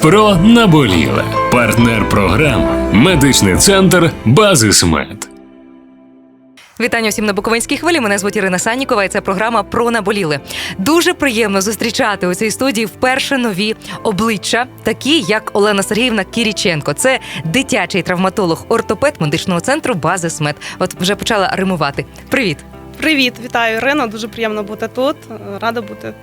Про наболіле. Партнер програми медичний центр Базисмед. Вітання всім на Буковинській хвилі. Мене звуть Ірина Саннікова, і це програма про наболіли. Дуже приємно зустрічати у цій студії вперше нові обличчя, такі як Олена Сергіївна Кіріченко. Це дитячий травматолог, ортопед медичного центру Бази СМЕД. От вже почала римувати. Привіт! Привіт, вітаю Ірина. Дуже приємно бути тут. Рада бути.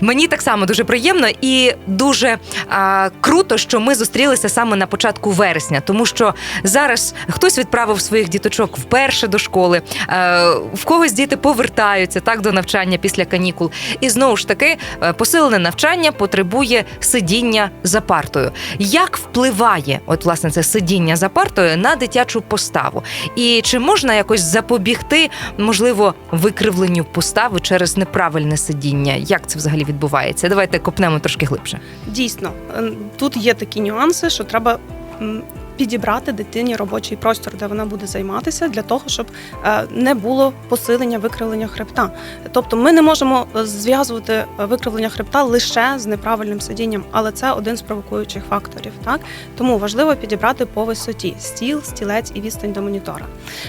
Мені так само дуже приємно і дуже а, круто, що ми зустрілися саме на початку вересня, тому що зараз хтось відправив своїх діточок вперше до школи, е, в когось діти повертаються так до навчання після канікул. І знову ж таки, е, посилене навчання потребує сидіння за партою. Як впливає, от власне це сидіння за партою на дитячу поставу? І чи можна якось запобігти, можливо, викривленню постави через неправильне сидіння? Як це взагалі відбувається? Давайте копнемо трошки глибше. Дійсно, е, тут є такі нюанси, що треба підібрати дитині робочий простір, де вона буде займатися, для того, щоб е, не було посилення викривлення хребта. Тобто, ми не можемо е, зв'язувати е, викривлення хребта лише з неправильним сидінням, але це один з провокуючих факторів. Так тому важливо підібрати по висоті стіл, стілець і відстань до монітора.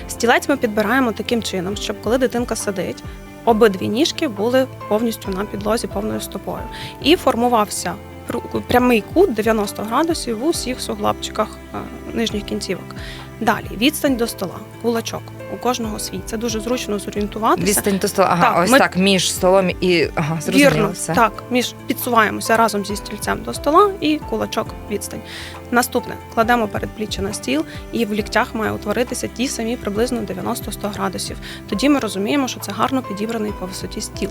Стілець ми підбираємо таким чином, щоб коли дитинка сидить. Обидві ніжки були повністю на підлозі повною стопою, і формувався прямий кут 90 градусів в усіх суглабчиках е, нижніх кінцівок. Далі відстань до стола, кулачок. У кожного свій. Це дуже зручно зорієнтуватися. Відстань до стола. Ага, Так, ось ми- так між столом і ага, зрозуміло Вірно, все. так. Між підсуваємося разом зі стільцем до стола і кулачок відстань. Наступне кладемо передпліччя на стіл, і в ліктях має утворитися ті самі приблизно 90-100 градусів. Тоді ми розуміємо, що це гарно підібраний по висоті стіл.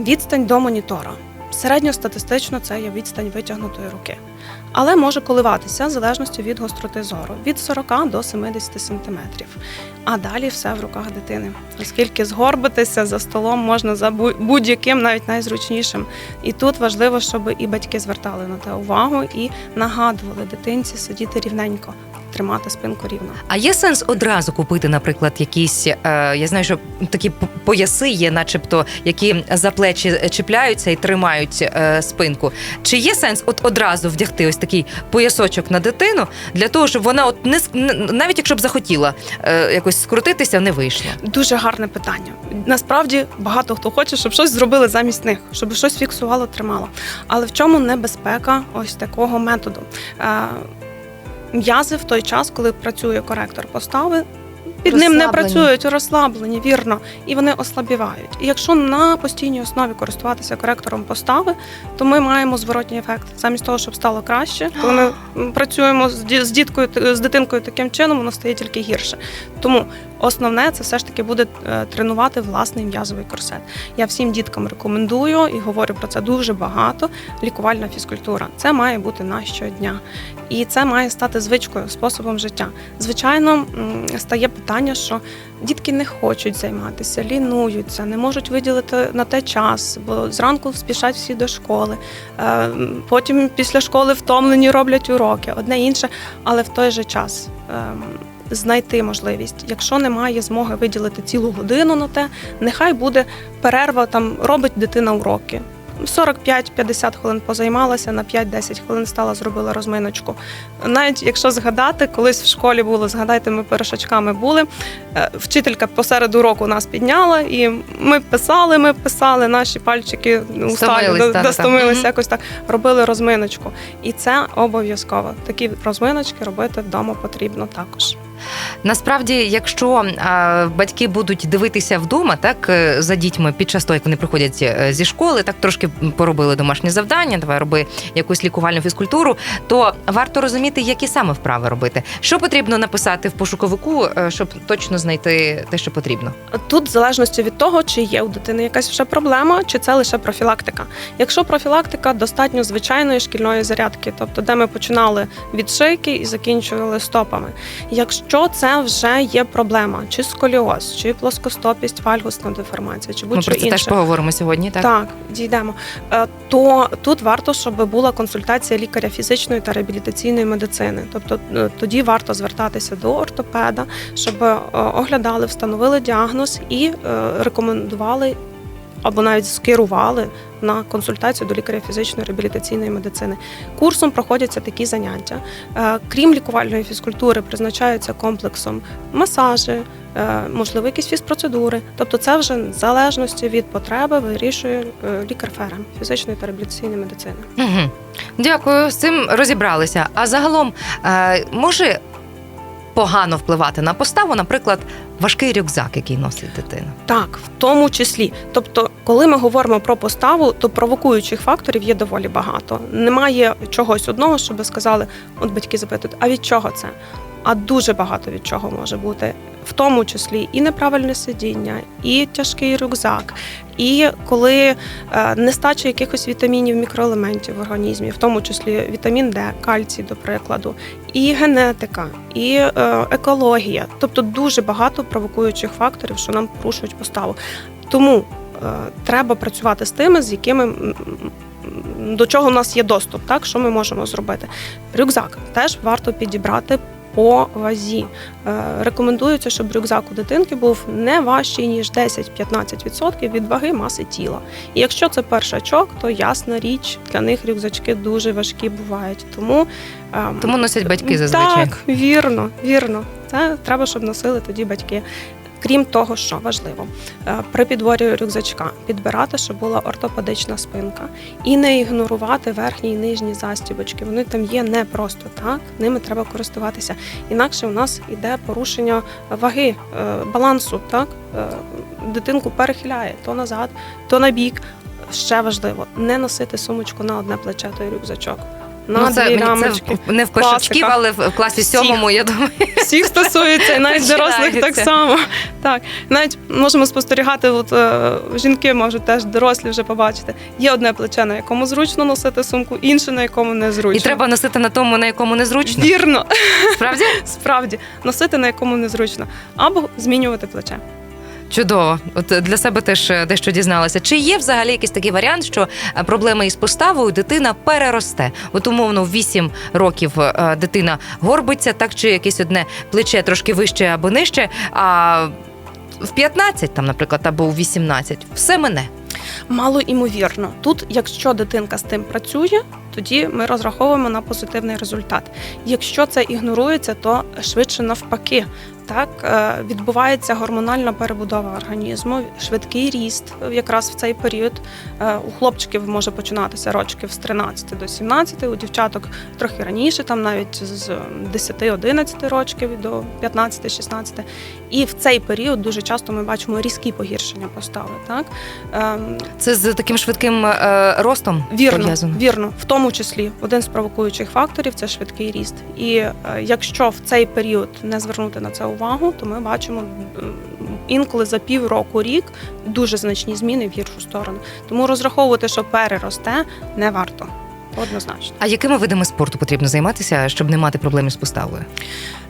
Відстань до монітора. Середньостатистично це є відстань витягнутої руки, але може коливатися в залежності від гостроти зору від 40 до 70 сантиметрів. А далі все в руках дитини, оскільки згорбитися за столом можна за бу- будь-яким, навіть найзручнішим. І тут важливо, щоб і батьки звертали на те увагу і нагадували дитинці сидіти рівненько, тримати спинку рівно. А є сенс одразу купити, наприклад, якісь е, я знаю, що такі пояси є, начебто, які за плечі чіпляються і тримають е, спинку. Чи є сенс от одразу вдягти ось такий поясочок на дитину для того, щоб вона от не навіть якщо б захотіла е, якось скрутитися, не вийшло? Дуже гарне питання. Насправді багато хто хоче, щоб щось зробили замість них, щоб щось фіксувало, тримало. Але в чому небезпека ось такого методу? Е, М'язи в той час, коли працює коректор постави. Під ним не працюють, розслаблені, вірно, і вони ослабівають. І якщо на постійній основі користуватися коректором постави, то ми маємо зворотній ефект. Замість того, щоб стало краще, коли ми працюємо з діткою, з дитинкою таким чином, воно стає тільки гірше. Тому основне це все ж таки буде е, тренувати власний м'язовий корсет. Я всім діткам рекомендую і говорю про це дуже багато. Лікувальна фізкультура це має бути на щодня, і це має стати звичкою, способом життя. Звичайно, стає питання, що дітки не хочуть займатися, лінуються, не можуть виділити на те час, бо зранку спішать всі до школи. е, Потім після школи втомлені роблять уроки, одне інше, але в той же час. ем, Знайти можливість, якщо немає змоги виділити цілу годину на те, нехай буде перерва, там робить дитина уроки. 45-50 хвилин позаймалася, на 5-10 хвилин стала, зробила розминочку. Навіть якщо згадати, колись в школі було, згадайте, ми першачками були. е, Вчителька посеред уроку нас підняла, і ми писали, ми писали, наші пальчики та-та-та. достомилися, Мгм. якось так робили розминочку. І це обов'язково. Такі розминочки робити вдома потрібно також. Насправді, якщо а, батьки будуть дивитися вдома, так е, за дітьми під час того, як вони приходять е, зі школи, так трошки поробили домашнє завдання, давай роби якусь лікувальну фізкультуру, то варто розуміти, які саме вправи робити. Що потрібно написати в пошуковику, е, щоб точно знайти те, що потрібно. Тут в залежності від того, чи є у дитини якась вже проблема, чи це лише профілактика. Якщо профілактика достатньо звичайної шкільної зарядки, тобто де ми починали від шийки і закінчували стопами. Якщо це вже є проблема, чи сколіоз, чи плоскостопість, вальгусна деформація, чи будь-що про це інше. теж поговоримо сьогодні. Так, Так, дійдемо. Е, То тут варто, щоб була консультація лікаря фізичної та реабілітаційної медицини. Тобто е, тоді варто звертатися до ортопеда, щоб е, оглядали, встановили діагноз і рекомендували або навіть скерували на консультацію до лікаря фізичної реабілітаційної медицини. Курсом проходяться такі заняття. Е, Крім лікувальної фізкультури, призначаються комплексом масажі, е, можливо, якісь фізпроцедури. Тобто, це вже в залежності від потреби вирішує е, лікар ФРМ фізичної та реабілітаційної медицини. Дякую, з цим розібралися. А загалом може погано впливати на поставу, наприклад, важкий рюкзак, який носить дитина. Так, в тому числі. Тобто, коли ми говоримо про поставу, то провокуючих факторів є доволі багато. Немає чогось одного, щоб сказали, от батьки запитують, а від чого це? А дуже багато від чого може бути, в тому числі і неправильне сидіння, і тяжкий рюкзак, і коли е, нестача якихось вітамінів, мікроелементів в організмі, в тому числі вітамін Д, кальцій, до прикладу, і генетика, і е, екологія, тобто дуже багато провокуючих факторів, що нам порушують поставу. Тому е, треба працювати з тими, з якими до чого у нас є доступ, так що ми можемо зробити. Рюкзак теж варто підібрати. По вазі Е, рекомендується, щоб рюкзак у дитинки був не важчий ніж 10-15% від ваги маси тіла. І якщо це першачок, то ясна річ для них рюкзачки дуже важкі бувають. Тому, е, Тому носять батьки зазвичай. так, вірно, вірно. Це треба, щоб носили тоді батьки. Крім того, що важливо, е, при підборі рюкзачка підбирати, щоб була ортопедична спинка, і не ігнорувати верхні і нижні застібочки. Вони там є не просто так, ними треба користуватися. Інакше у нас йде порушення ваги, е, балансу. Так Е, дитинку перехиляє то назад, то на бік. Ще важливо не носити сумочку на одне плече, той рюкзачок. На Ну, це, дві рамочки. це не в Класика. але в класі сьомому, я думаю. всіх стосується, і навіть дорослих так само. Так, навіть можемо спостерігати, от е, жінки можуть теж дорослі вже побачити. Є одне плече, на якому зручно носити сумку, інше на якому не зручно. І треба носити на тому, на якому незручно. вірно, Справді? справді носити на якому незручно, або змінювати плече. Чудово. От для себе теж е, дещо дізналася. Чи є взагалі якийсь такий варіант, що е, проблеми із поставою дитина переросте? От умовно в 8 років е, дитина горбиться, так чи якесь одне плече трошки вище або нижче, а в 15, там, наприклад, або у 18, все мене. Мало імовірно. Тут, якщо дитинка з тим працює, тоді ми розраховуємо на позитивний результат. Якщо це ігнорується, то швидше навпаки. Так е, відбувається гормональна перебудова організму, швидкий ріст якраз в цей період. Е, У хлопчиків може починатися рочків з 13 до 17, у дівчаток трохи раніше, там навіть з 10-11 рочків до 15-16. І в цей період дуже часто ми бачимо різкі погіршення постави. Так Ем, Це з таким швидким е, ростом Вірно, вірно, в тому числі один з провокуючих факторів це швидкий ріст. І е, якщо в цей період не звернути на це увагу, то ми бачимо інколи за півроку рік дуже значні зміни в гіршу сторону. Тому розраховувати, що переросте, не варто. Однозначно. А якими видами спорту потрібно займатися, щоб не мати проблем з поставою?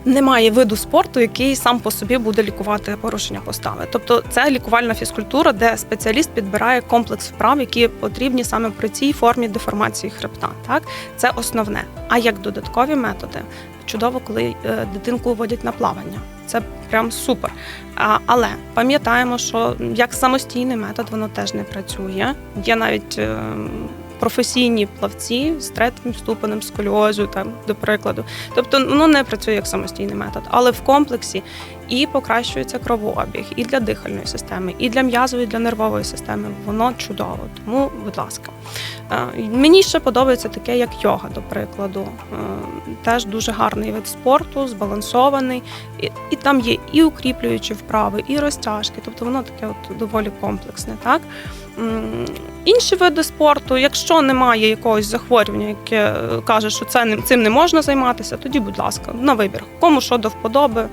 Немає виду спорту, який сам по собі буде лікувати порушення постави. Тобто це лікувальна фізкультура, де спеціаліст підбирає комплекс вправ, які потрібні саме при цій формі деформації хребта. Так, це основне. А як додаткові методи, чудово, коли е, дитинку водять на плавання. Це прям супер. Але пам'ятаємо, що як самостійний метод воно теж не працює. Є навіть. Професійні плавці з третім ступенем сколіозу, там до прикладу, тобто воно не працює як самостійний метод, але в комплексі і покращується кровообіг і для дихальної системи, і для м'язової, і для нервової системи. Воно чудово. Тому, будь ласка, Е, мені ще подобається таке, як йога, до прикладу. Е, Теж дуже гарний вид спорту, збалансований, і, і там є і укріплюючі вправи, і розтяжки. Тобто воно таке от доволі комплексне. Так інші види спорту, якщо немає якогось захворювання, яке е, каже, що це цим не можна займатися, тоді, будь ласка, на вибір. Кому що до вподоби,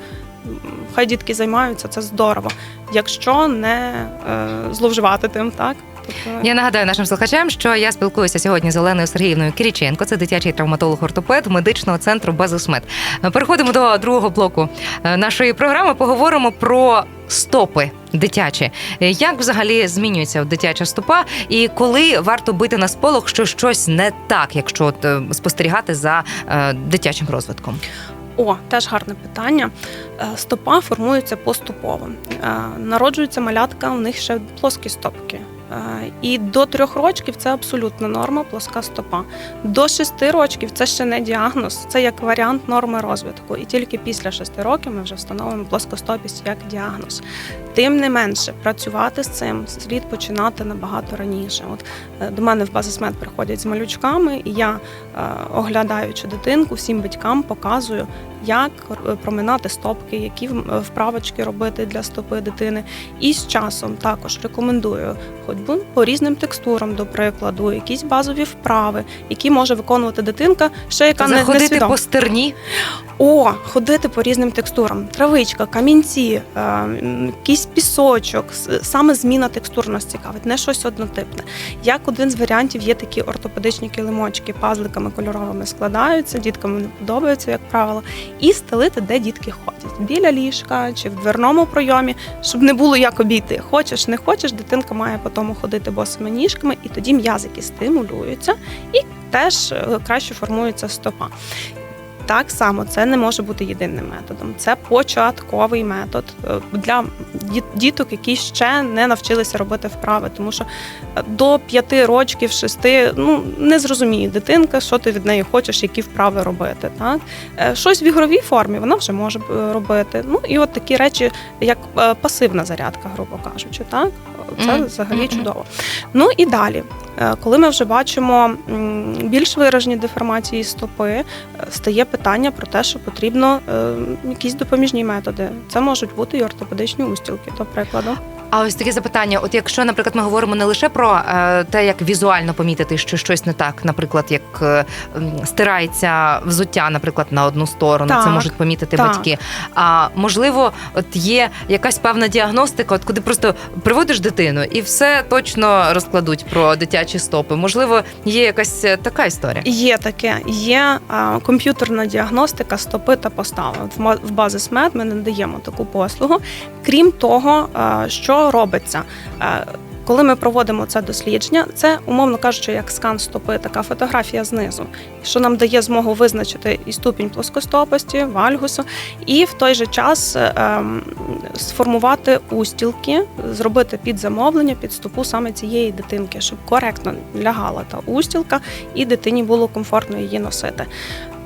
хай дітки займаються, це здорово. Якщо не е, зловживати тим, так. Тобто, Я нагадаю нашим слухачам, що я спілкуюся сьогодні з Оленою Сергіївною Кириченко, це дитячий травматолог-ортопед медичного центру Базисмед. Переходимо до другого блоку е, нашої програми. Поговоримо про стопи дитячі. Е, Як взагалі змінюється дитяча стопа, і коли варто бити на сполох, що щось не так, якщо от, е, спостерігати за е, дитячим розвитком? О, теж гарне питання. Стопа формується поступово. Народжується малятка, у них ще плоскі стопки. Е, І до трьох років це абсолютна норма, плоска стопа. До шести років це ще не діагноз, це як варіант норми розвитку. І тільки після шести років ми вже встановимо плоскостопість як діагноз. Тим не менше, працювати з цим слід починати набагато раніше. От е, до мене в базисмет приходять з малючками, і я, е, оглядаючи дитинку, всім батькам показую, як е, проминати стопки, які в- вправочки робити для стопи дитини. І з часом також рекомендую ходьбу по різним текстурам, до прикладу, якісь базові вправи, які може виконувати дитинка, ще яка не, не Заходити свідома. по стерні. О, ходити по різним текстурам: травичка, камінці, е, якийсь пісочок. Саме зміна текстур нас цікавить, не щось однотипне. Як один з варіантів є такі ортопедичні килимочки, пазликами кольоровими складаються, діткам вони подобаються, як правило, і стелити, де дітки ходять, біля ліжка чи в дверному пройомі, щоб не було як обійти. Хочеш, не хочеш, дитинка має по тому ходити босими ніжками, і тоді м'язики стимулюються і теж е, краще формується стопа. Так само це не може бути єдиним методом. Це початковий метод е, для діток, які ще не навчилися робити вправи, тому що е, до п'яти років, шести, ну не зрозуміє дитинка, що ти від неї хочеш, які вправи робити. Так Е, щось в ігровій формі вона вже може робити. Ну і от такі речі, як пасивна зарядка, грубо кажучи, так це Мгм. взагалі Мгм. чудово. Ну і далі, е, коли ми вже бачимо більш виражені деформації стопи, е, стає питання про те, що потрібно е, якісь допоміжні методи. Це можуть бути і ортопедичні устілки, до прикладу. А ось таке запитання: от якщо, наприклад, ми говоримо не лише про е, те, як візуально помітити, що щось не так, наприклад, як е, м, стирається взуття, наприклад, на одну сторону, це Так, можуть помітити так. батьки. А можливо, от є якась певна діагностика, от куди просто приводиш дитину і все точно розкладуть про дитячі стопи. Можливо, є якась е, така історія. Є таке, є а, комп'ютерна діагностика стопи та постави. В ма- в базисмед ми надаємо таку послугу. Крім того, а, що робиться. Коли ми проводимо це дослідження, це умовно кажучи, як скан стопи, така фотографія знизу, що нам дає змогу визначити і ступінь плоскостопості, вальгусу, і в той же час е, ем, сформувати устілки, зробити під замовлення під стопу саме цієї дитинки, щоб коректно лягала та устілка, і дитині було комфортно її носити.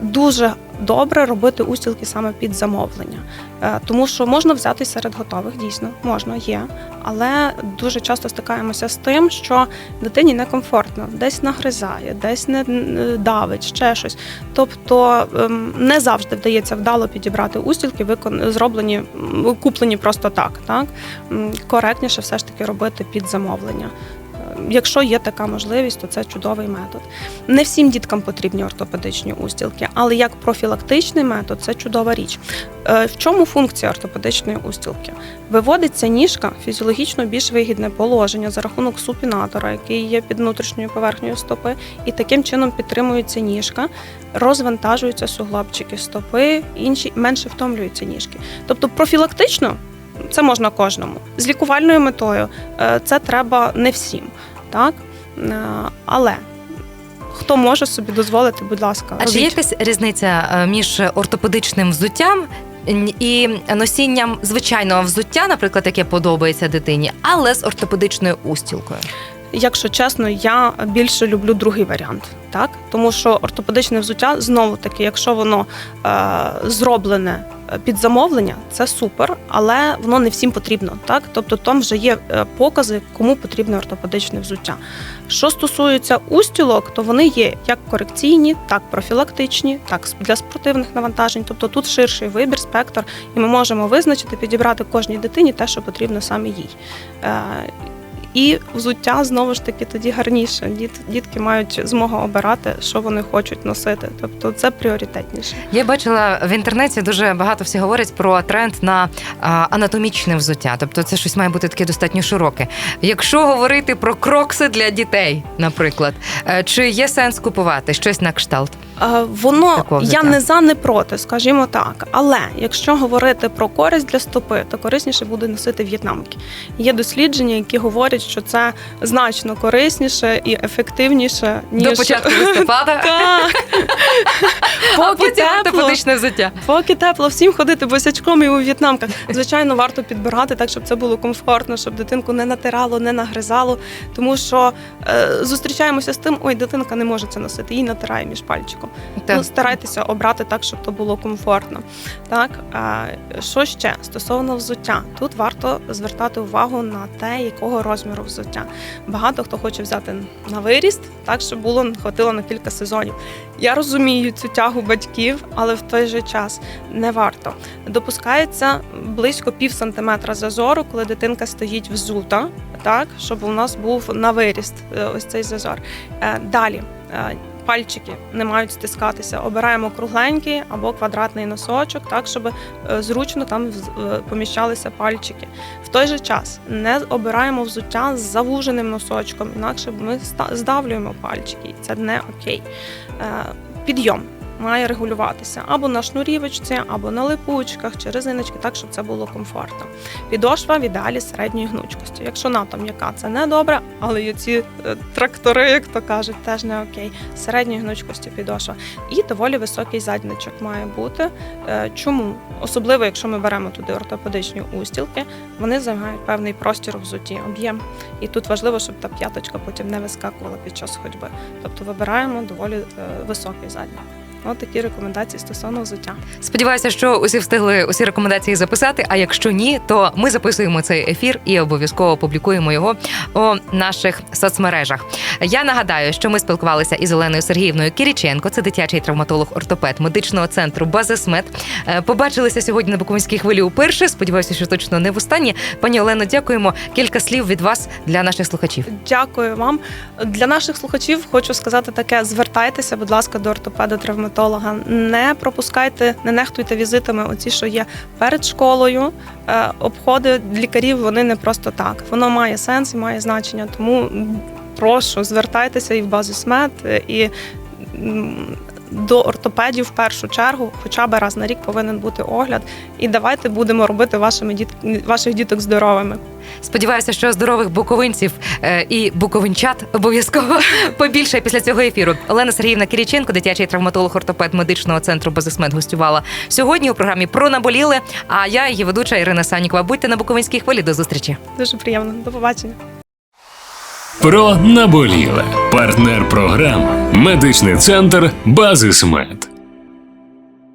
Дуже добре робити устілки саме під замовлення, Е, тому що можна взяти серед готових, дійсно можна, є, але дуже часто стикаємося з тим, що дитині некомфортно, десь нагризає, десь не давить, ще щось. Тобто ем, не завжди вдається вдало підібрати устілки, викон зроблені, куплені просто так. так? Коректніше все ж таки робити під замовлення. Якщо є така можливість, то це чудовий метод. Не всім діткам потрібні ортопедичні устілки, але як профілактичний метод це чудова річ. Е, В чому функція ортопедичної устілки? Виводиться ніжка фізіологічно більш вигідне положення за рахунок супінатора, який є під внутрішньою поверхнею стопи, і таким чином підтримується ніжка, розвантажуються суглобчики стопи, інші менше втомлюються ніжки. Тобто профілактично це можна кожному. З лікувальною метою е, це треба не всім. Так? Е, Але хто може собі дозволити, будь ласка, А чи є якась різниця е, між ортопедичним взуттям? І носінням звичайного взуття, наприклад, яке подобається дитині, але з ортопедичною устілкою. Якщо чесно, я більше люблю другий варіант, так тому що ортопедичне взуття знову таки, якщо воно е, зроблене е, під замовлення, це супер, але воно не всім потрібно. Так, тобто там вже є е, покази, кому потрібне ортопедичне взуття. Що стосується устілок, то вони є як корекційні, так профілактичні, так для спортивних навантажень. Тобто тут ширший вибір, спектр, і ми можемо визначити, підібрати кожній дитині те, що потрібно саме їй. Е, і взуття знову ж таки тоді гарніше. Діт, дітки мають змогу обирати, що вони хочуть носити. Тобто це пріоритетніше. Я бачила в інтернеті дуже багато всі говорять про тренд на анатомічне взуття. Тобто це щось має бути таке достатньо широке. Якщо говорити про крокси для дітей, наприклад, е, чи є сенс купувати щось на кшталт? Е, Воно Такого я не за, не проти, скажімо так. Але якщо говорити про користь для стопи, то корисніше буде носити в'єтнамки. Є дослідження, які говорять, що це значно корисніше і ефективніше ніж До початку листопада, Так. Поки тепло, взуття. поки тепло, всім ходити босячком і у в'єтнамках. Звичайно, варто підбирати так, щоб це було комфортно, щоб дитинку не натирало, не нагризало. Тому що е, зустрічаємося з тим, ой, дитинка не може це носити, їй натирає між пальчиком. Так. Ну, старайтеся обрати так, щоб то було комфортно. Так, а, що ще стосовно взуття, тут варто звертати увагу на те, якого розміру взуття. Багато хто хоче взяти на виріст, так щоб було хватило на кілька сезонів. Я розумію цю тягу батьків, але в той же час не варто. Допускається близько пів сантиметра зазору, коли дитинка стоїть взута, так щоб у нас був на виріст е, ось цей зазор. Е, Далі. Пальчики не мають стискатися. Обираємо кругленький або квадратний носочок, так щоб е, зручно там е, поміщалися пальчики. В той же час не обираємо взуття з завуженим носочком, інакше ми здавлюємо пальчики, і це не окей. Е, Підйом має регулюватися або на шнурівочці, або на липучках чи резиночки, так щоб це було комфортно. Підошва в ідеалі середньої гнучкості. Якщо НАТО м'яка, це не добре, але і ці е, трактори, як то кажуть, теж не окей. Середньої гнучкості підошва. І доволі високий задничок має бути. Е, Чому? Особливо, якщо ми беремо туди ортопедичні устілки, вони займають певний простір у взутті, об'єм. І тут важливо, щоб та п'яточка потім не вискакувала під час ходьби. Тобто вибираємо доволі е, високий задній. Ось такі рекомендації стосовно взуття. Сподіваюся, що усі встигли усі рекомендації записати. А якщо ні, то ми записуємо цей ефір і обов'язково публікуємо його у наших соцмережах. Я нагадаю, що ми спілкувалися із Оленою Сергіївною Кіріченко, це дитячий травматолог-ортопед медичного центру Базисмед. Е, Побачилися сьогодні на Буковинській хвилі уперше. Сподіваюся, що точно не востаннє. Пані Олено, дякуємо. Кілька слів від вас для наших слухачів. Дякую вам. Для наших слухачів хочу сказати таке: звертайтеся, будь ласка, до ортопеда-травматолога. Не пропускайте, не нехтуйте візитами. Оці, що є перед школою. Е, Обходи лікарів вони не просто так. Воно має сенс і має значення. Тому прошу, звертайтеся і в базу смет і до ортопедів в першу чергу, хоча б раз на рік повинен бути огляд. І давайте будемо робити вашими діт... ваших діток здоровими. Сподіваюся, що здорових буковинців е, і буковинчат обов'язково побільше після цього ефіру. Олена Сергіївна Кириченко, дитячий травматолог-ортопед медичного центру Базисмед, гостювала сьогодні у програмі про наболіле. А я, її ведуча Ірина Санікова. Будьте на Буковинській хвилі. До зустрічі. Дуже приємно. До побачення. Про наболіле. Партнер програми. Медичний центр Базисмед.